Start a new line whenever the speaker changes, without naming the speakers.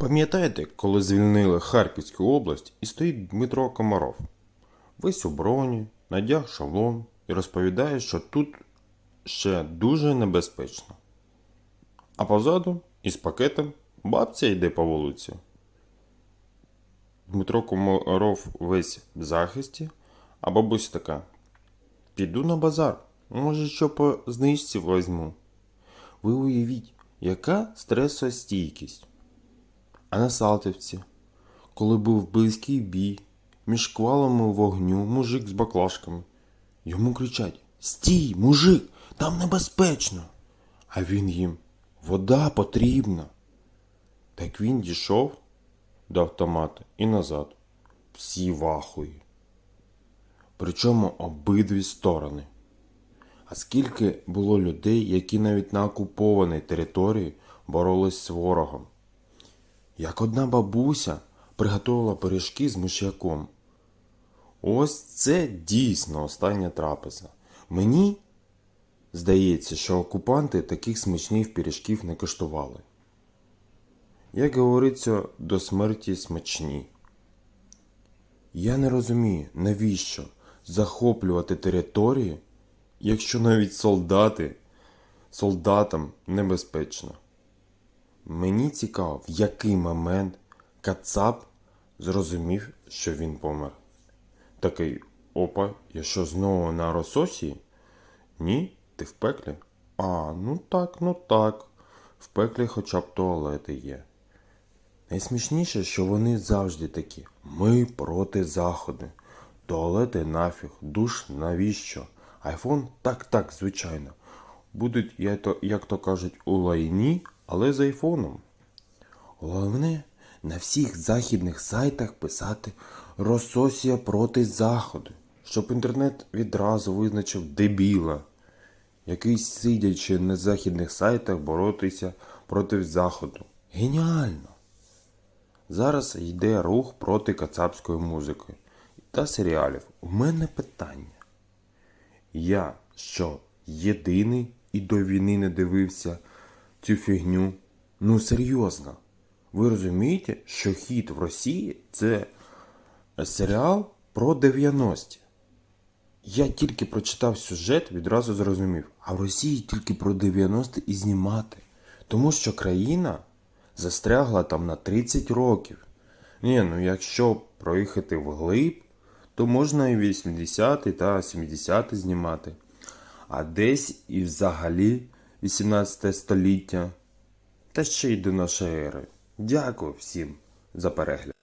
Пам'ятаєте, коли звільнили Харківську область і стоїть Дмитро Комаров? Весь у броні, надяг шолом і розповідає, що тут ще дуже небезпечно. А позаду, із пакетом, бабця йде по вулиці. Дмитро Комаров весь в захисті, а бабуся така: Піду на базар, може, що по знижці возьму. Ви уявіть, яка стресостійкість. А на Салтівці, коли був близький бій, між квалами вогню мужик з баклажками. Йому кричать: Стій, мужик, там небезпечно. А він їм вода потрібна. Так він дійшов до автомата і назад. Всі вахуї. Причому обидві сторони. А скільки було людей, які навіть на окупованій території боролись з ворогом? Як одна бабуся приготувала пиріжки з миш'яком. Ось це дійсно остання трапеза. Мені здається, що окупанти таких смачних пиріжків не коштували. Як говориться, до смерті смачні. Я не розумію, навіщо захоплювати території, якщо навіть солдати солдатам небезпечно. Мені цікаво, в який момент Кацап зрозумів, що він помер. Такий опа, я що знову на Рососії? Ні, ти в пеклі? А, ну так, ну так. В пеклі хоча б туалети є. Найсмішніше, що вони завжди такі: ми проти заходу. Туалети нафіг, душ навіщо? Айфон так, так, звичайно. Будуть, як то кажуть, у лайні, але з айфоном. Головне, на всіх західних сайтах писати Рососія проти заходу, щоб інтернет відразу визначив дебіла, який сидячи на західних сайтах боротися проти заходу. Геніально! Зараз йде рух проти кацапської музики та серіалів. У мене питання. Я що, єдиний і до війни не дивився цю фігню? Ну серйозно. Ви розумієте, що хіт в Росії це серіал про 90-ті? Я тільки прочитав сюжет, відразу зрозумів. А в Росії тільки про 90-ті і знімати. Тому що країна застрягла там на 30 років. Ні, ну якщо проїхати вглиб, то можна і 80 та 70 знімати. А десь і взагалі 18 століття. Та ще й до нашої ери. Дякую всім за перегляд.